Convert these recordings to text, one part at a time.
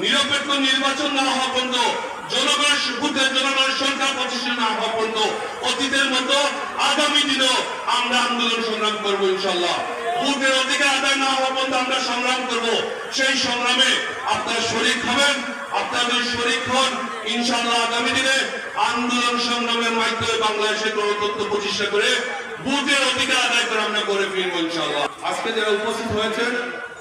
নিরপেক্ষ নির্বাচন না হওয়া পর্যন্ত জনগণের সুখের জনগণের সরকার প্রতিষ্ঠা না হওয়া পর্যন্ত অতীতের মতো আগামী দিনেও আমরা আন্দোলন সংগ্রাম করব ইনশাল্লাহ ভোটের অধিকার আদায় না হওয়া পর্যন্ত আমরা সংগ্রাম করব। সেই সংগ্রামে আপনারা শরিক হবেন আপনাদের শরিক হন। ইনশাল্লাহ আগামী দিনে আন্দোলন সংগ্রামের মাধ্যমে বাংলাদেশের গণতন্ত্র প্রতিষ্ঠা করে ভোটের অধিকার আদায় করে আমরা করে ফিরবো ইনশাল্লাহ আজকে যারা উপস্থিত হয়েছেন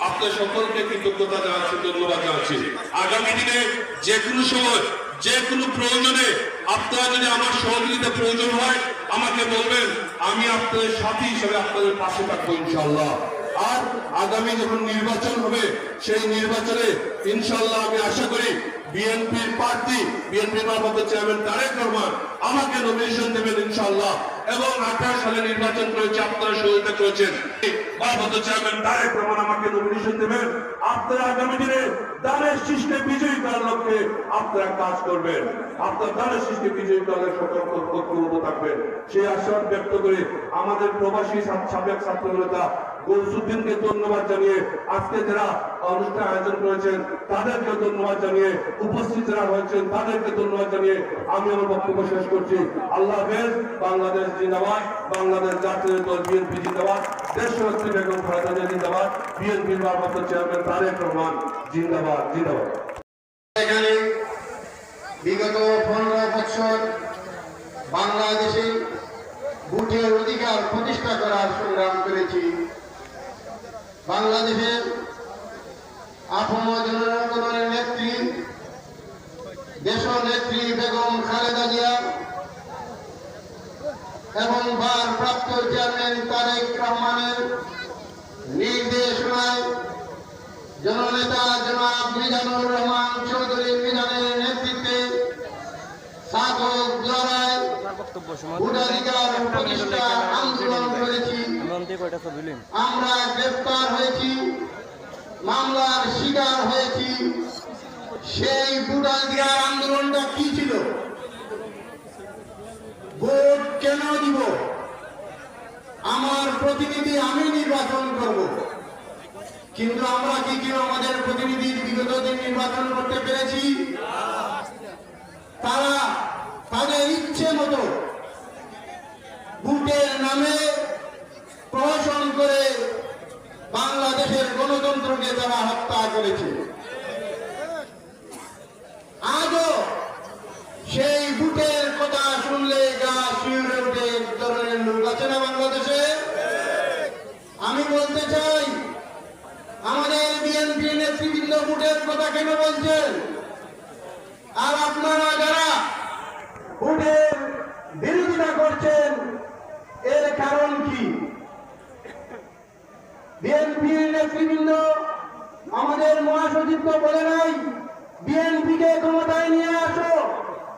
আপনার সকলকে কৃতজ্ঞতা জানাচ্ছি, ধন্যবাদ জানাচ্ছি। আগামী দিনে যে কোনো সময়, যে কোনো প্রয়োজনে আপনারা যদি আমার সহযোগিতা প্রয়োজন হয়, আমাকে বলবেন, আমি আপনাদের সাথী হিসেবে আপনাদের পাশে থাকব ইনশাল্লাহ আর আগামী যখন নির্বাচন হবে, সেই নির্বাচনে ইনশাল্লাহ আমি আশা করি বিএনপির প্রার্থী, বিএনপির মারফত চেয়ারম্যান তারেক রহমান আমাকে নমিনেশন দেবেন ইনশাল্লাহ এবং আঠারো সালে নির্বাচন করেছে, আপনারা সহযোগিতা করেছেন। চেয়ারম্যান তারেক রহমান আমাকে নমিনেশন দেবেন। আপনারা আগামী দিনে দানের সৃষ্টি বিজয়ী লক্ষ্যে আপনারা কাজ করবেন। আপনার দানের সৃষ্টি বিজয়ী সকল কর্তব্য থাকবেন। সেই আশ্বাস ব্যক্ত করে আমাদের প্রবাসী সাবেক ছাত্র নেতা ধন্যবাদ জানিয়ে আজকে যারা অনুষ্ঠান আয়োজন করেছেন তাদেরকে ধন্যবাদ জানিয়ে উপস্থিত যারা হয়েছেন তাদেরকে ধন্যবাদ জানিয়ে আমি আমার বক্তব্য শেষ করছি। আল্লাহ বাংলাদেশ জিন্দাবাদ, বাংলাদেশ জাতীয় দল বিএনপি জিন্দাবাদ দেশনেত্রী বেগম খালেদা জিয়া জিন্দাবাদ, বিএনপির ভারপ্রাপ্ত চেয়ারম্যান তারেক রহমান জিন্দাবাদ জিন্দাবাদ। এখানে বিগত পনেরো বছর বাংলাদেশে ভোটের অধিকার প্রতিষ্ঠা করার সংগ্রাম করেছি। বাংলাদেশের আফম জনগণের নেত্রী দেশ নেত্রী বেগম খালেদা জিয়া এবং ভারপ্রাপ্ত চেয়ারম্যান তারেক রহমানের নির্দেশনায় জননেতা জনাব মিজানুর রহমান চৌধুরী মিজানের নেতৃত্বে আন্দোলন করেছি। আমরা হয়েছি, মামলার শিকার হয়েছি। সেই আন্দোলনটা কি ছিল? ভোট কেন দিব? আমার প্রতিনিধি আমি নির্বাচন করব। কিন্তু আমরা কি কেউ আমাদের প্রতিনিধির বিগত দিন নির্বাচন করতে পেরেছি? তারা তাদের ইচ্ছে মতো ভোটের নামে প্রহসন করে বাংলাদেশের গণতন্ত্রকে তারা হত্যা করেছে আজও সেই ভোটের কথা শুনলে গা শিউরে উঠে এক ধরনের লোক আছে না বাংলাদেশে আমি বলতে চাই আমাদের বিএনপি নেতৃবৃন্দ কথা কেন বলছেন? আর আপনারা যারা ভোটের বিরোধিতা করছেন, এর কারণ কি? বিএনপির নেতৃবৃন্দ আমাদের মহাসচিবকে বলে নাই, বিএনপিকে ক্ষমতায় নিয়ে আসো,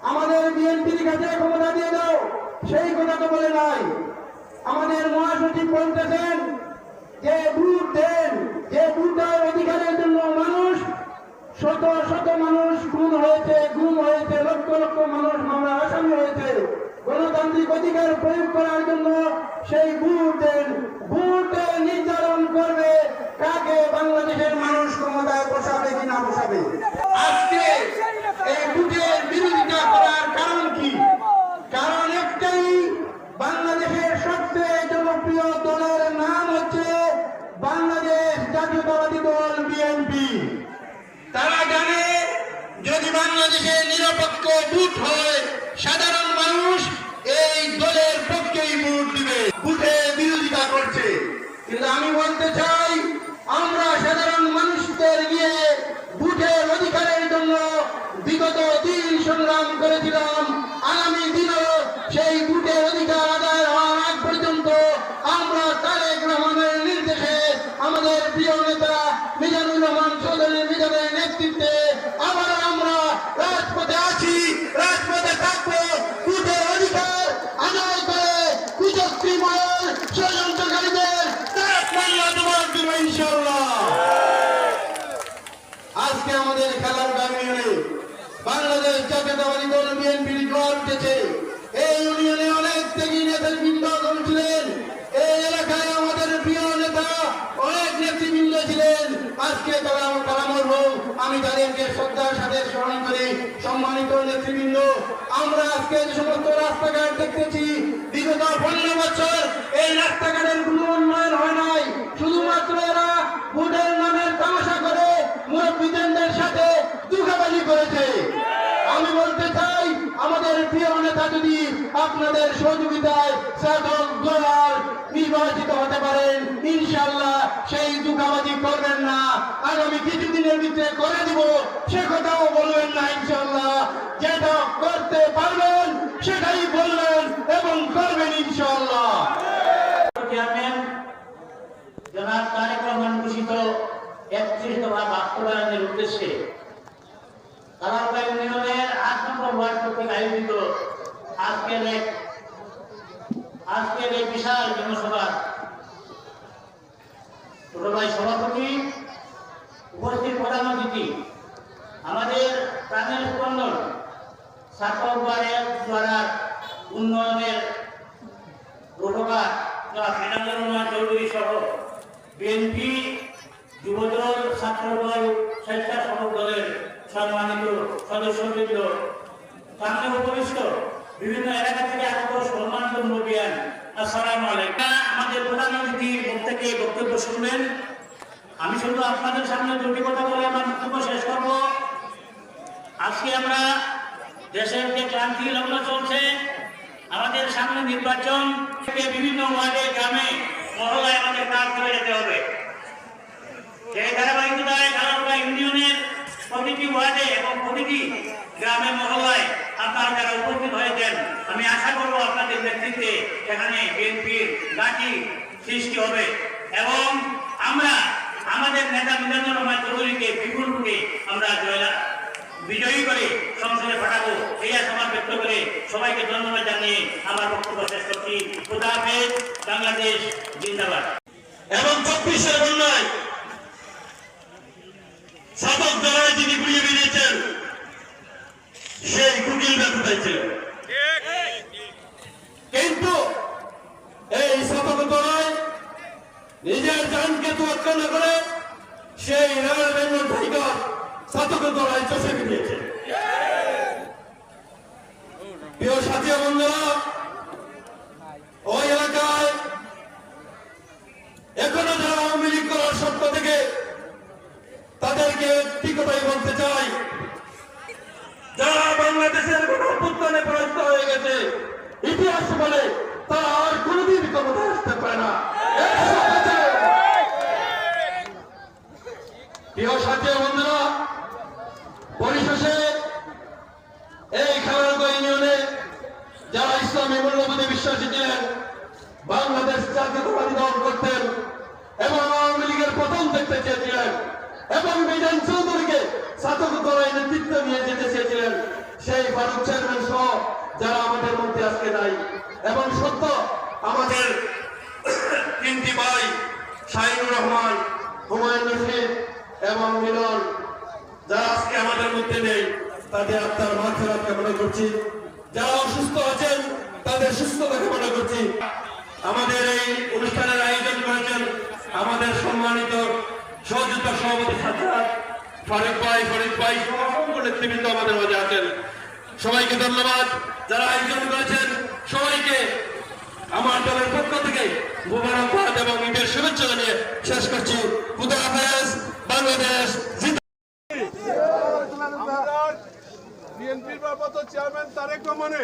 আমাদের বিএনপির কাছে ক্ষমতা দিয়ে দাও, সেই কথা তো বলে নাই। আমাদের মহাসচিব বলতেছেন, যে ভোট দেন, যে ভোটার অধিকারের জন্য মানুষ শত শত মানুষ খুন হয়েছে, গুম হয়েছে, লক্ষ লক্ষ মানুষ মামলা আসামি হয়েছে। গণতান্ত্রিক অধিকার প্রয়োগ করার জন্য সেই ভোট দেন ভোট নির্ধারণ করবে কাকে বাংলাদেশের মানুষ ক্ষমতায় বসাবে কি না বসাবে। আজকে এই ভোটের বিরোধিতা করার কারণ কি? কারণ একটাই, বাংলাদেশের সবচেয়ে জনপ্রিয় দলের নাম হচ্ছে বাংলাদেশ জাতীয়তাবাদী দল বিএনপি। বাংলাদেশে নিরপেক্ষ বুথ হয় সাধারণ মানুষ এই দলের পক্ষেই ভোট দিবে। বুথে বিরোধিতা করছে। কিন্তু আমি বলতে চাই, আমরা সাধারণ মানুষদের নিয়ে বুথের অধিকারের জন্য বিগত বাংলাদেশ জাতীয়তাবাদী দল বিএনপির জোয়ার উঠেছে। এই ইউনিয়নে অনেক ত্যাগী নেতৃবৃন্দ করেছিলেন এই এলাকায় আমাদের প্রিয় নেতা অনেক নেতৃবৃন্দ ছিলেন। আজকে তারা তারা মরহুম আমি তাদেরকে শ্রদ্ধার সাথে স্মরণ করি সম্মানিত নেতৃবৃন্দ, আমরা আজকে যে সমস্ত রাস্তাঘাট দেখতেছি, বিগত পনেরো বছর এই রাস্তাঘাটের কোনো উন্নয়ন হয় নাই। শুধুমাত্র এরা ভোটের বলতে চাই, আমাদের প্রিয় নেতা যদি আপনাদের সহযোগিতায় সাধন দোলার নির্বাচিত হতে পারেন ইনশাল্লাহ সেই দুঃখাবাজি করবেন না। আগামী কিছুদিনের ভিতরে করে দিব, সে কথাও বলবেন না ইনশাল্লাহ যেটা করতে পারবেন সেটাই বলবেন এবং করবেন ইনশাল্লাহ চেয়ারম্যান জনাব তারেক রহমান ঘোষিত একত্রিশ দফা বাস্তবায়নের উদ্দেশ্যে কালারবা ইউনিয়নের আট নম্বর ওয়ার্ড কর্তৃক আয়োজিত আজকের এক আজকের এই বিশাল জনসভা ছোটভাই সভাপতি, উপস্থিত প্রধান অতিথি, আমাদের প্রাণের স্পন্দন সাতবারের দ্বারা উন্নয়নের রহমান চৌধুরী সহ বিএনপি যুবদল, ছাত্রদল স্বেচ্ছাসেবক দলের সম্মানিত সদস্যবৃন্দ বিভিন্ন এলাকা থেকে আগত সম্মানিত মুরব্বিয়ান আসসালামু আলাইকুম। আমাদের প্রধান অতিথির মুখ বক্তব্য শুনবেন। আমি শুধু আপনাদের সামনে দুটি কথা বলে আমার বক্তব্য শেষ করব। আজকে আমরা দেশের যে ক্রান্তি লগ্ন চলছে, আমাদের সামনে নির্বাচন থেকে বিভিন্ন ওয়ার্ডে, গ্রামে মহলায় আমাদের কাজ করে যেতে হবে। এই ধারাবাহিকতায় ধারাবাহিক ইউনিয়নের প্রতিটি ওয়ার্ডে এবং প্রতিটি গ্রামে মহলায় আপনারা যারা উপস্থিত হয়েছেন, আমি আশা করব আপনাদের নেতৃত্বে সেখানে বিএনপির গাঠি সৃষ্টি হবে। এবং আমরা আমাদের নেতা মিজানুর রহমান চৌধুরীকে বিপুলকে আমরা জয়লাভ বিজয়ী করে সংসদে পাঠাবো, এই আশা ব্যক্ত করে সবাইকে ধন্যবাদ জানিয়ে আমার বক্তব্য শেষ করছি। খুদা হাফেজ, বাংলাদেশ জিন্দাবাদ। এবং চব্বিশের বন্যায় সাধক দ্বারায় যিনি ঘুরিয়ে বেরিয়েছেন সেই কুটিল ব্যবসায় ছিল কিন্তু এই শতকতরায় নিজের জানকে তোয়াক্কা না করে সেই রাজেন্দ্র টাইগার শতকতরায় চষে দিয়েছে প্রিয় সাথী বন্ধুরা যারা ইসলামী বিশ্বাসী ছিলেন বাংলাদেশ জাতীয়তাবাদী দল করতেন এবং আওয়ামী লীগের প্রথম দেখতে চেয়েছিলেন এবং মিজান চৌধুরীকে শাসক দলের নেতৃত্ব নিয়ে যেতে চেয়েছিলেন সেই ফারুক চেয়ারম্যান সহ যারা আমাদের মধ্যে আজকে নাই। এবং সত্য, আমাদের তিনটি ভাই, শাহিনুর রহমান, হুমায়ুন রশিদ এবং মিলন, যারা আজকে আমাদের মধ্যে নেই, তাদের আত্মার মাথা কামনা করছি। যারা অসুস্থ আছেন তাদের সুস্থতা কামনা করছি। আমাদের এই অনুষ্ঠানের আয়োজন করেছেন আমাদের সম্মানিত সহযোগিতা সভাপতি ছাত্রা ফারুক ভাই ফরিদ ভাই সহ অসংখ্য নেতৃবৃন্দ আমাদের মাঝে আছেন। সবাইকে ধন্যবাদ। যারা আয়োজন করেছেন, সবাইকে আমার দলের পক্ষ থেকে মুবারকবাদ এবং ঈদের শুভেচ্ছা জানিয়ে শেষ করছি। খুদা হাফেজ বাংলাদেশ আপনার বিএনপির ভারপ্রাপ্ত চেয়ারম্যান তারেক রহমানে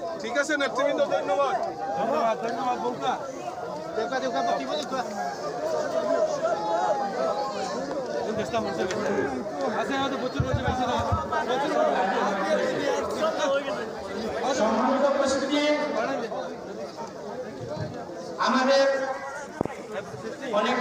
ঠিক আছে নেতৃবৃন্দ ধন্যবাদ। সম্মানিত উপস্থিতি আমাদের অনেক